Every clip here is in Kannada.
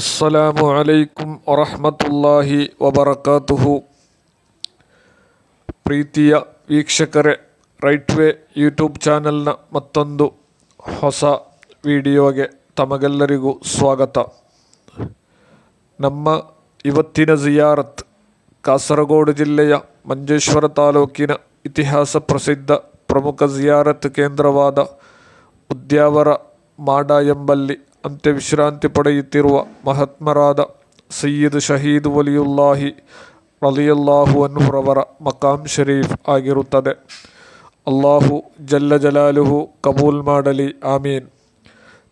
ಅಸ್ಸಲಾಮು ಅಲೈಕುಂ ವರಹಮತುಲ್ಲಾಹಿ ವಬರಕಾತುಹು ಪ್ರೀತಿಯ ವೀಕ್ಷಕರೇ, ರೈಟ್ ವೇ ಯೂಟ್ಯೂಬ್ ಚಾನೆಲ್ನ ಮತ್ತೊಂದು ಹೊಸ ವಿಡಿಯೋಗೆ ತಮಗೆಲ್ಲರಿಗೂ ಸ್ವಾಗತ. ನಮ್ಮ ಇವತ್ತಿನ ಜಿಯಾರತ್ ಕಾಸರಗೋಡು ಜಿಲ್ಲೆಯ ಮಂಜೇಶ್ವರ ತಾಲೂಕಿನ ಇತಿಹಾಸ ಪ್ರಸಿದ್ಧ ಪ್ರಮುಖ ಜಿಯಾರತ್ ಕೇಂದ್ರವಾದ ಉದ್ಯಾವರ ಮಾಡ ಎಂಬಲ್ಲಿ ಅಂತ್ಯವಿಶ್ರಾಂತಿ ಪಡೆಯುತ್ತಿರುವ ಮಹಾತ್ಮರಾದ ಸಯ್ಯದ್ ಶಹೀದ್ ವಲಿಯುಲ್ಲಾಹಿ ರಲಿಯಲ್ಲಾಹು ಅನ್ಹುರವರ ಮಕಾಮ್ ಶರೀಫ್ ಆಗಿರುತ್ತದೆ ಅಲ್ಲಾಹು ಜಲ್ಲ ಜಲಾಲುಹು ಕಬೂಲ್ ಮಾಡಲಿ ಆಮೀನ್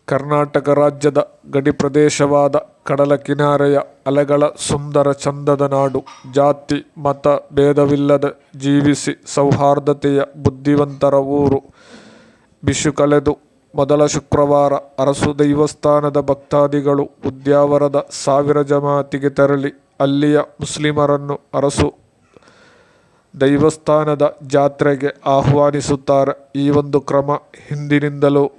ಕರ್ನಾಟಕ ರಾಜ್ಯದ ಗಡಿ ಪ್ರದೇಶವಾದ ಕಡಲ ಕಿನಾರೆಯ ಅಲೆಗಳ ಸುಂದರ ಚಂದದ ನಾಡು ಜಾತಿ ಮತ ಭೇದವಿಲ್ಲದ ಜೀವಿಸಿ ಸೌಹಾರ್ದತೆಯ ಬುದ್ಧಿವಂತರ ಊರು ಬಿಷು ಕಳೆದು ಮೊದಲ ಶುಕ್ರವಾರ ಅರಸು ದೈವಸ್ಥಾನದ ಭಕ್ತಾದಿಗಳು ಉದ್ಯಾವರದ ಸಾವಿರ ಜಮಾತಿಗೆ ತೆರಳಿ ಅಲ್ಲಿಯ ಮುಸ್ಲಿಮರನ್ನು ಅರಸು ದೈವಸ್ಥಾನದ ಜಾತ್ರೆಗೆ ಆಹ್ವಾನಿಸುತ್ತಾರೆ. ಈ ಒಂದು ಕ್ರಮ ಹಿಂದಿನಿಂದಲೂ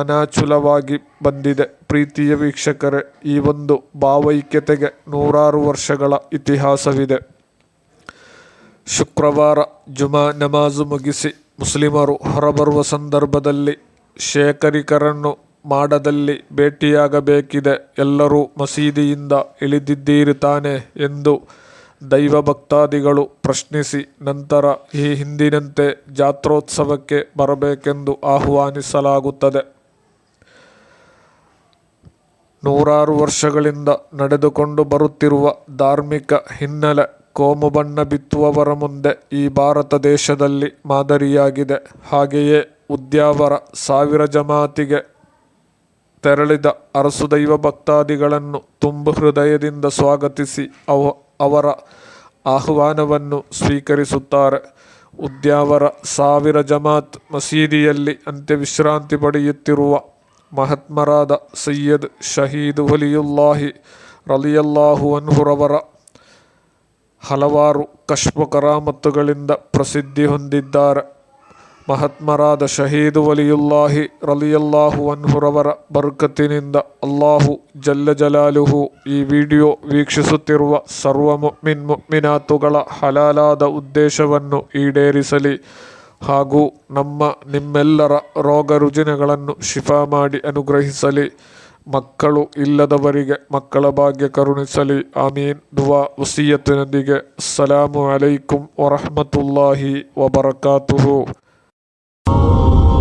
ಅನಾಚುಲವಾಗಿ ಬಂದಿದೆ. ಪ್ರೀತಿಯ ವೀಕ್ಷಕರೇ, ಈ ಒಂದು ಭಾವೈಕ್ಯತೆಗೆ ನೂರಾರು ವರ್ಷಗಳ ಇತಿಹಾಸವಿದೆ. ಶುಕ್ರವಾರ ಜುಮಾ ನಮಾಜು ಮುಗಿಸಿ ಮುಸ್ಲಿಮರು ಹೊರಬರುವ ಸಂದರ್ಭದಲ್ಲಿ ಶೇಖರಿಕರನ್ನು ಮಾಡದಲ್ಲಿ ಭೇಟಿಯಾಗಬೇಕಿದೆ. ಎಲ್ಲರೂ ಮಸೀದಿಯಿಂದ ಇಳಿದಿದ್ದೀರಿ ತಾನೆ ಎಂದು ದೈವ ಭಕ್ತಾದಿಗಳು ಪ್ರಶ್ನಿಸಿ, ನಂತರ ಈ ಹಿಂದಿನಂತೆ ಜಾತ್ರೋತ್ಸವಕ್ಕೆ ಬರಬೇಕೆಂದು ಆಹ್ವಾನಿಸಲಾಗುತ್ತದೆ. ನೂರಾರು ವರ್ಷಗಳಿಂದ ನಡೆದುಕೊಂಡು ಬರುತ್ತಿರುವ ಧಾರ್ಮಿಕ ಹಿನ್ನೆಲೆ ಕೋಮು ಬಣ್ಣ ಬಿತ್ತುವವರ ಮುಂದೆ ಈ ಭಾರತ ದೇಶದಲ್ಲಿ ಮಾದರಿಯಾಗಿದೆ. ಹಾಗೆಯೇ ಉದ್ಯಾವರ ಸಾವಿರ ಜಮಾತಿಗೆ ತೆರಳಿದ ಅರಸು ದೈವ ಭಕ್ತಾದಿಗಳನ್ನು ತುಂಬು ಹೃದಯದಿಂದ ಸ್ವಾಗತಿಸಿ ಅವ, ಅವರ ಆಹ್ವಾನವನ್ನು ಸ್ವೀಕರಿಸುತ್ತಾರೆ. ಉದ್ಯಾವರ ಸಾವಿರ ಜಮಾತ್ ಮಸೀದಿಯಲ್ಲಿ ಅಂತ್ಯವಿಶ್ರಾಂತಿ ಪಡೆಯುತ್ತಿರುವ ಮಹಾತ್ಮರಾದ ಸೈಯದ್ ಶಹೀದ್ ವಲಿಯುಲ್ಲಾಹಿ ರಲಿಯಲ್ಲಾಹು ಅನ್ಹುರವರ ಹಲವಾರು ಕಶ್ಮ ಕರಾಮತ್ತುಗಳಿಂದ ಪ್ರಸಿದ್ಧಿ ಹೊಂದಿದ್ದಾರೆ. ಮಹಾತ್ಮರಾದ ಶಹೀದ್ ವಲಿಯುಲ್ಲಾಹಿ ರಲಿಯಲ್ಲಾಹು ಅನ್ಹುರವರ ಬರ್ಕತ್ತಿನಿಂದ ಅಲ್ಲಾಹು ಜಲ್ಲ ಜಲಾಲುಹು ಈ ವಿಡಿಯೋ ವೀಕ್ಷಿಸುತ್ತಿರುವ ಸರ್ವ ಮುಕ್ಮಿನ್ ಮುಕ್ಮಿನಾತುಗಳ ಹಲಾಲಾದ ಉದ್ದೇಶವನ್ನು ಈಡೇರಿಸಲಿ ಹಾಗೂ ನಮ್ಮ ನಿಮ್ಮೆಲ್ಲರ ರೋಗ ರುಜಿನಗಳನ್ನು ಶಿಫಾ ಮಾಡಿ ಅನುಗ್ರಹಿಸಲಿ. ಮಕ್ಕಳು ಇಲ್ಲದವರಿಗೆ ಮಕ್ಕಳ ಭಾಗ್ಯ ಕರುಣಿಸಲಿ. ಆಮೀನ್. ದುವಾ ವಸಿಯತ್ತಿನೊಂದಿಗೆ. ಅಸ್ಸಲಾಮು ಅಲೈಕುಂ ವರಹಮತುಲ್ಲಾಹಿ ವಬರಕಾತುಹು. 哦。